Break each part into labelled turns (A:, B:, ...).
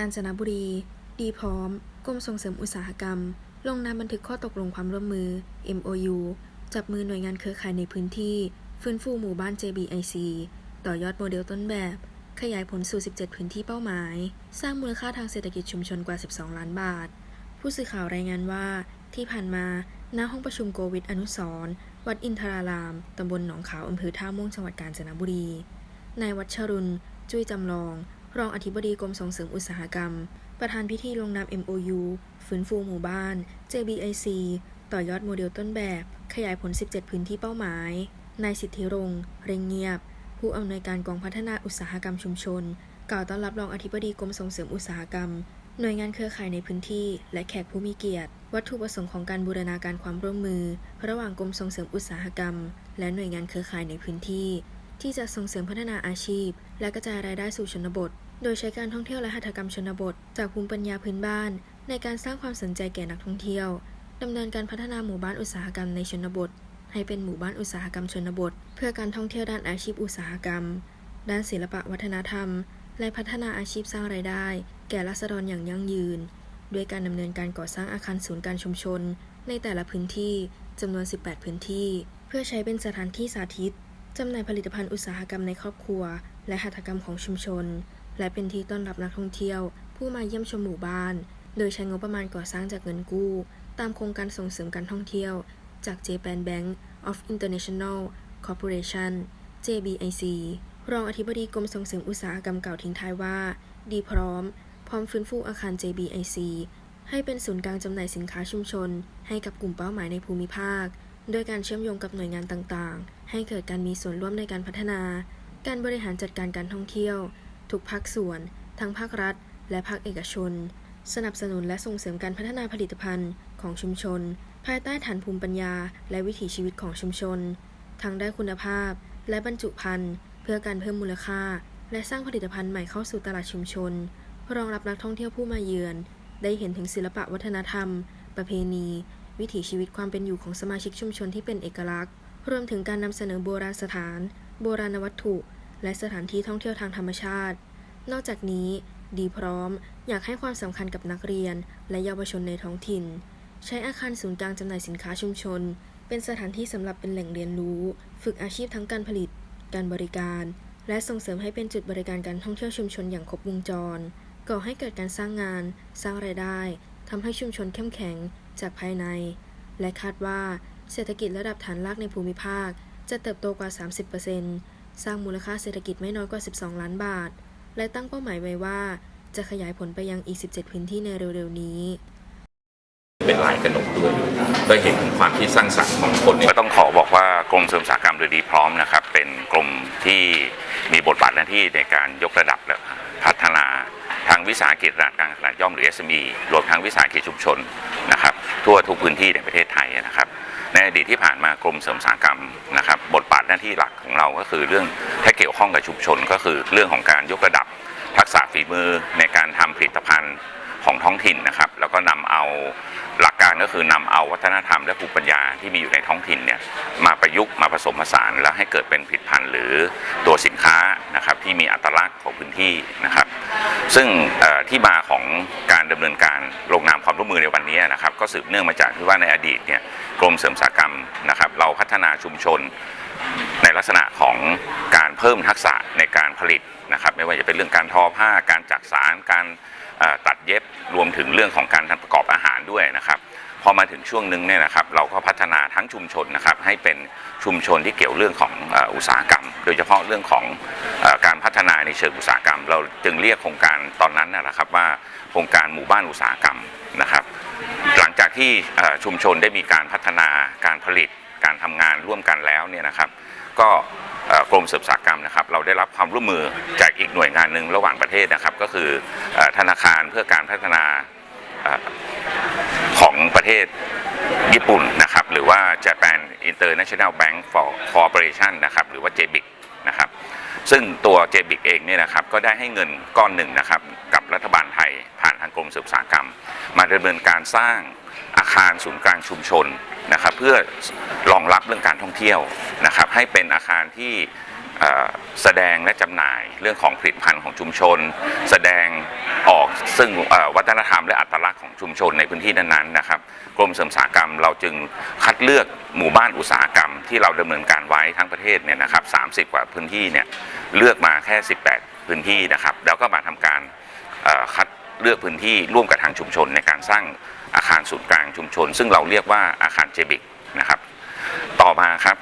A: กาญจนบุรี ดีพร้อม กรมส่งเสริมอุตสาหกรรม ลงนามบันทึกข้อตกลงความร่วมมือ MOU จับมือหน่วยงานเครือข่ายในพื้นที่ ฟื้นฟูหมู่บ้าน JBIC ต่อยอดโมเดลต้นแบบ ขยายผลสู่ 17 พื้นที่เป้าหมาย สร้างมูลค่าทางเศรษฐกิจชุมชนกว่า 12 ล้านบาท ผู้สื่อข่าวรายงานว่า ที่ผ่านมาณห้องประชุมโกวิทอนุสรณ์วัดอินทราราม ตำบลหนองขาวอำเภอท่าม่วงจังหวัดกาญจนบุรี นายวัชรุณจุ้ยจำลอง รองอธิบดีกรมส่งเสริมอุตสาหกรรม ประธานพิธีลงนาม MOU ฟื้นฟูหมู่บ้าน JBIC ต่อยอดโมเดลต้นแบบ ขยายผล 17 พื้นที่เป้าหมาย นายสิทธิรงค์เร่งเงียบ ผู้อำนวยการกองพัฒนาอุตสาหกรรมชุมชน กล่าวต้อนรับรองอธิบดีกรมส่งเสริมอุตสาหกรรม หน่วยงานเครือข่ายในพื้นที่ และแขกผู้มีเกียรติ วัตถุประสงค์ของการบูรณาการความร่วมมือ ระหว่างกรมส่งเสริมอุตสาหกรรม และหน่วยงานเครือข่ายในพื้นที่ ที่จะส่งเสริมพัฒนาอาชีพ และกระจายรายได้สู่ชนบท โดยใช้การท่องเที่ยวและหัตถกรรมชนบท จากภูมิปัญญาพื้นบ้าน ในการสร้างความสนใจแก่นักท่องเที่ยวดำเนินการพัฒนาหมู่บ้านอุตสาหกรรมในชนบท ให้เป็นหมู่บ้านอุตสาหกรรมชนบท เพื่อการท่องเที่ยวด้านอาชีพอุตสาหกรรม ด้านศิลปะวัฒนธรรม และพัฒนาอาชีพสร้างรายได้ แก่ราษฎรอย่างยั่งยืน ด้วยการดำเนินการก่อสร้างอาคารศูนย์การชุมชน ในแต่ละพื้นที่จำนวน 18 พื้นที่ เพื่อใช้เป็นสถานที่สาธิต จำหน่ายผลิตภัณฑ์อุตสาหกรรมในครอบครัว และหัตถกรรมของชุมชน และเป็นที่ต้อนรับนักท่องเที่ยว ผู้มาเยี่ยมชมหมู่บ้าน โดยใช้งบประมาณก่อสร้างจากเงินกู้ ตามโครงการส่งเสริมการท่องเที่ยว จาก Japan Bank of International Corporation JBIC รองอธิบดีกรมส่งเสริมอุตสาหกรรมกล่าวทิ้งท้ายว่า ดีพร้อม พร้อมฟื้นฟูอาคาร JBIC ให้เป็นศูนย์กลางจำหน่ายสินค้าชุมชน ให้กับกลุ่มเป้าหมายในภูมิภาค โดยการเชื่อมโยงกับหน่วยงานต่างๆ ให้เกิดการมีส่วนร่วมในการพัฒนา การบริหารจัดการการท่องเที่ยว ทุกภาคส่วน ทั้งภาครัฐ และภาคเอกชน สนับสนุนและส่งเสริมการพัฒนาผลิตภัณฑ์ของชุมชน ภายใต้ฐานภูมิปัญญา และวิถีชีวิตของชุมชน ทั้งได้คุณภาพ และบรรจุภัณฑ์ เพื่อการเพิ่มมูลค่า และสร้างผลิตภัณฑ์ใหม่เข้าสู่ตลาดชุมชน รองรับนักท่องเที่ยวผู้มาเยือน ได้เห็นถึงศิลปะวัฒนธรรม ประเพณี วิถีชีวิตความเป็นอยู่ของสมาชิกชุมชนที่เป็นเอกลักษณ์ รวมถึงการนำเสนอโบราณสถาน โบราณวัตถุ และสถานที่ท่องเที่ยวทางธรรมชาติ นอกจากนี้ ดีพร้อม อยากให้ความสำคัญกับนักเรียน และเยาวชนในท้องถิ่น ใช้อาคารศูนย์กลางจำหน่ายสินค้าชุมชน เป็นสถานที่สำหรับเป็นแหล่งเรียนรู้ ฝึกอาชีพทั้งการผลิต การบริการ และส่งเสริมให้เป็นจุดบริการการท่องเที่ยวชุมชนอย่างครบวงจร ก่อให้เกิดการสร้างงาน สร้างรายได้ ทำให้ชุมชนเข้มแข็งจากภายใน และคาดว่าเศรษฐกิจระดับฐานรากในภูมิภาค จะเติบโตกว่า 30%สร้างมูลค่าเศรษฐกิจไม่น้อยกว่า 12 ล้านบาท และตั้งเป้าหมายไว้ว่า จะขยายผลไปยังอีก 17 พื้นที่ในเร็วๆนี้
B: เป็นลายกระหนกด้วยก็เห็นถึงความที่สร้างสรรค์ของคนก็ต้องขอบอกว่ากรมเสริมอุตสาหกรรมโดยดีพร้อมนะครับ เป็นกรมที่มีบทบาทหน้าที่ในการยกระดับและพัฒนา ทางวิสาหกิจขนาดกลางขนาดย่อมหรือ SME รวมทั้งวิสาหกิจชุมชนนะครับทั่วทุกพื้นที่ในประเทศไทยนะครับ ในอดีตที่ผ่านมากรมเสริมสาหกรรมนะครับ บทบาทหน้าที่หลักของเราก็คือเรื่องถ้าเกี่ยวข้องกับชุมชน ก็คือเรื่องของการยกระดับทักษะฝีมือในการทำผลิตภัณฑ์ของท้องถิ่นนะครับ แล้วก็นำเอาหลักการก็คือนำเอาวัฒนธรรมและภูมิปัญญาที่มีอยู่ในท้องถิ่นเนี่ยมาประยุกต์ มาผสานแล้วให้เกิดเป็นผลิตภัณฑ์หรือตัวสินค้านะครับที่มีอัตลักษณ์ของพื้นที่นะครับ ซึ่งที่มาของการดำเนินการลงนามความร่วมมือในวันนี้นะครับ ก็สืบเนื่องมาจากที่ว่าในอดีตเนี่ยกรมเสริมสาหกรรมนะครับ เราพัฒนาชุมชนในลักษณะของการเพิ่มทักษะในการผลิตนะครับ ไม่ว่าจะเป็นเรื่องการทอผ้า การจักสารการตัดเย็บรวมถึงเรื่องของการทำประกอบอาหารด้วยนะครับ พอมาถึงช่วงหนึงเนี่ยนะครับเราก็พัฒนาทั้งชุมชนนะครับให้เป็นชุมชนที่เกี่ยวเรื่องของอุตสาหกรรม โดยเฉพาะเรื่องของอการพัฒนาในเชิงอุตสาหกรรม เราจึงเรียกโครงการตอนนั้นนะนะครับว่าโครงการหมู่บ้านอุตสาหกรรมนะครับ หลังจากที่ชุมชนได้มีการพัฒนาการผลิตการทำงานร่วมกันแล้วเนี่ยนะครับ ก็กรมเสริมอุตสาหกรรมนะครับ เราได้รับความร่วมมือจากอีกหน่วยงานหนึ่งระหว่างประเทศนะครับ ก็คืออธนาคารเพื่อการพัฒนา ของประเทศญี่ปุ่นนะครับ หรือว่า Japan International Bank for Cooperation นะครับ หรือว่า JBIC นะครับ ซึ่งตัว JBIC เองเนี่ยนะครับ ก็ได้ให้เงินก้อนหนึ่งนะครับ กับรัฐบาลไทยผ่านทางกรมเสริมอุตสากรรม มาดำเนินการสร้างอาคารศูนย์กลางชุมชนนะครับ เพื่อรองรับเรื่องการท่องเที่ยวนะครับ ให้เป็นอาคารที่ แสดงและจำหน่ายเรื่องของผลิตภัณฑ์ของชุมชน แสดงออกซึ่งวัฒนธรรมและอัตลักษณ์ของชุมชนในพื้นที่นั้นๆนะครับกรมเสริมอุตสาหกรรมเราจึงคัดเลือกหมู่บ้านอุตสาหกรรมที่เราดำเนินการไว้ทั้งประเทศเนี่ยนะครับ30กว่าพื้นที่เนี่ยเลือกมาแค่ 18 พื้นที่นะครับแล้วก็มาทำการคัดเลือกพื้นที่ร่วมกับทางชุมชน ในการสร้างอาคารศูนย์กลางชุมชน ซึ่งเราเรียกว่าอาคารเจบิกนะครับต่อมาครับ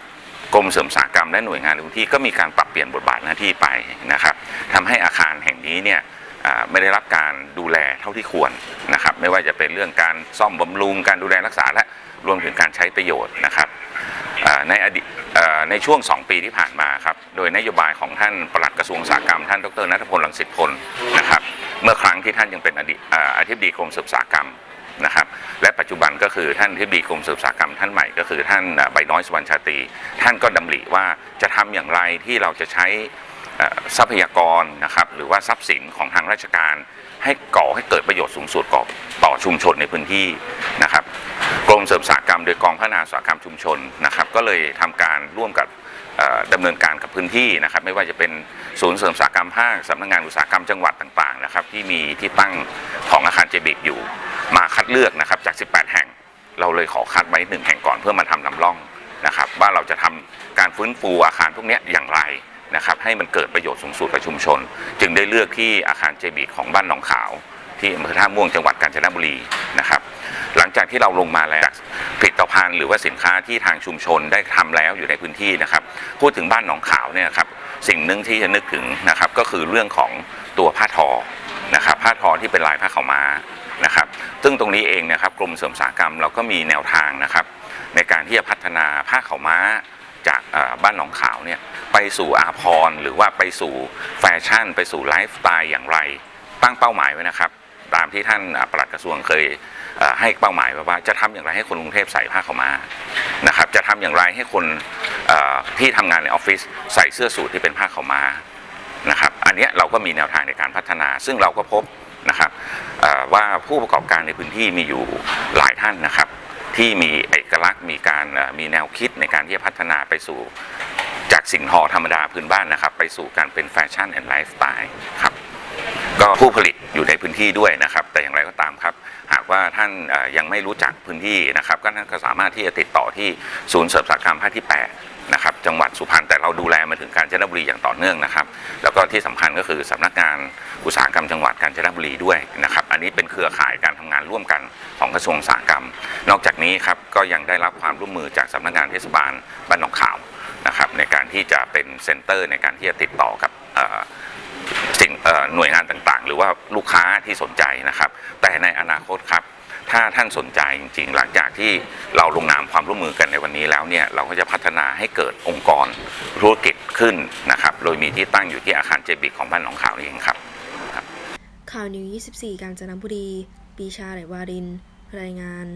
B: กรมเสริมสาหกรรมและหน่วยงานในพื้นที่ก็มีการปรับเปลี่ยนบทบาทหน้าที่ไปนะครับทำให้อาคารแห่งนี้เนี่ยไม่ได้รับการดูแลเท่าที่ควรนะครับ ไม่ว่าจะเป็นเรื่องการซ่อมบำรุงการดูแลรักษาและรวมถึงการใช้ประโยชน์นะครับในอดีตในช่วง 2 ปีที่ผ่านมาครับโดยนโยบายของท่านปลัดกระทรวงอุตสาหกรรมท่านดรนัทพลรังสิตพลนะครับ เมื่อครั้งที่ท่านยังเป็นอดีตอธิบดีกรมเสริมสาหกรรม นะครับ และปัจจุบันก็คือท่านที่ดีกรมศึกษากรรมท่านใหม่ก็คือท่านใบน้อยสวรรณชาตรีท่านก็ดำริว่าจะทำอย่างไรที่เราจะใช้ทรัพยากรนะครับหรือว่าทรัพย์สินของทางราชการ ให้ก่อให้เกิดประโยชน์สูงสุดก่อต่อชุมชนในพื้นที่นะครับกรมเสริมอุตสาหกรรม โดยกองพัฒนาอุตสาหกรรมชุมชนนะครับ ก็เลยทำการร่วมกับเอ่อดำเนินการกับพื้นที่นะครับ ไม่ว่าจะเป็นศูนย์เสริมอุตสาหกรรมภาคสำนักงานอุตสาหกรรมจังหวัดต่างๆนะครับ ที่มีที่ตั้งของอาคารเจบิกอยู่ มาคัดเลือกนะครับจาก 18 แห่ง เราเลยขอคัดไว้หนึ่งแห่งก่อนเพื่อมาทำนำร่องนะครับว่าเราจะทำการฟื้นฟูอาคารพวกเนี้ยอย่างไรนะครับให้มันเกิดประโยชน์สูงสุดกับชุมชน จึงได้เลือกที่อาคารเจบีของบ้านหนองขาว ที่อำเภอท่าม่วงจังหวัดกาญจนบุรีนะครับหลังจากที่เราลงมาแล้วผลิตภัณฑ์หรือว่าสินค้าที่ทางชุมชนได้ทำแล้วอยู่ในพื้นที่นะครับพูดถึงบ้านหนองขาวเนี่ยครับสิ่งหนึ่งที่จะนึกถึงนะครับก็คือเรื่องของตัวผ้าทอนะครับผ้าทอที่เป็นลายผ้าขาวม้า นะครับ ซึ่งตรงนี้เองนะครับกรมเสริมสาหกรรมเราก็มีแนวทางนะครับ ในการที่จะพัฒนาผ้าขาวม้าจากบ้านหนองขาวเนี่ยไปสู่อาพรณ์หรือว่าไปสู่แฟชั่น ไปสู่ไลฟ์สไตล์อย่างไร ตั้งเป้าหมายไว้นะครับ ตามที่ท่านปลัดกระทรวงเคยให้เป้าหมายว้ว่าจะทำอย่างไรให้คนกรุงเทพใส่ผ้าขาวม้านะครับ จะทำอย่างไรให้คนที่ทำงานในออฟฟิศใส่เสื้อสูทที่เป็นผ้าขาวม้านะครับ อันนี้เราก็มีแนวทางในการพัฒนา ซึ่งเราก็พบ นะครับว่าผู้ประกอบการในพื้นที่มีอยู่หลายท่านนะครับ ที่มีเอกลักษณ์มีการมีแนวคิดในการที่จะพัฒนาไปสู่จากสิ่งทอธรรมดาพื้นบ้านนะครับ ไปสู่การเป็นแฟชั่นแอนด์ไลฟ์สไตล์ครับ ก็ผู้ผลิตอยู่ในพื้นที่ด้วยนะครับ แต่อย่างไรก็ตามครับ หากว่าท่านยังไม่รู้จักพื้นที่นะครับ ก็ท่านก็สามารถที่จะติดต่อที่ศูนย์เสริมสาหกรรมภาคที่ 8 นะครับ จังหวัดสุพรรณแต่เราดูแลมาถึงกาญจนบุรีอย่างต่อเนื่องนะครับ แล้วก็ที่สำคัญก็คือสำนักงานอุตสาหกรรมจังหวัดกาญจนบุรีด้วยนะครับ อันนี้เป็นเครือข่ายการทำงานร่วมกันของกระทรวงอุตสาหกรรม นอกจากนี้ครับก็ยังได้รับความร่วมมือจากสำนักงานเทศบาลบ้านหนองขาวนะครับในการที่จะเป็นเซ็นเตอร์ในการที่จะติดต่อกับ หน่วยงานต่างๆ หรือว่าลูกค้าที่สนใจนะครับ แต่ในอนาคตครับถ้าท่านสนใจจริงๆ หลังจากที่เราลงนามความร่วมมือกันในวันนี้แล้วเนี่ยเราก็จะพัฒนาให้เกิดองค์กรธุรกิจขึ้นนะครับ โดยมีที่ตั้งอยู่ที่อาคารเจบิกของบ้านหนองขาวนี่เองครับ
A: ข่าวนิว 24 กาญจนบุรี ปีชาไหลวาริน รายงาน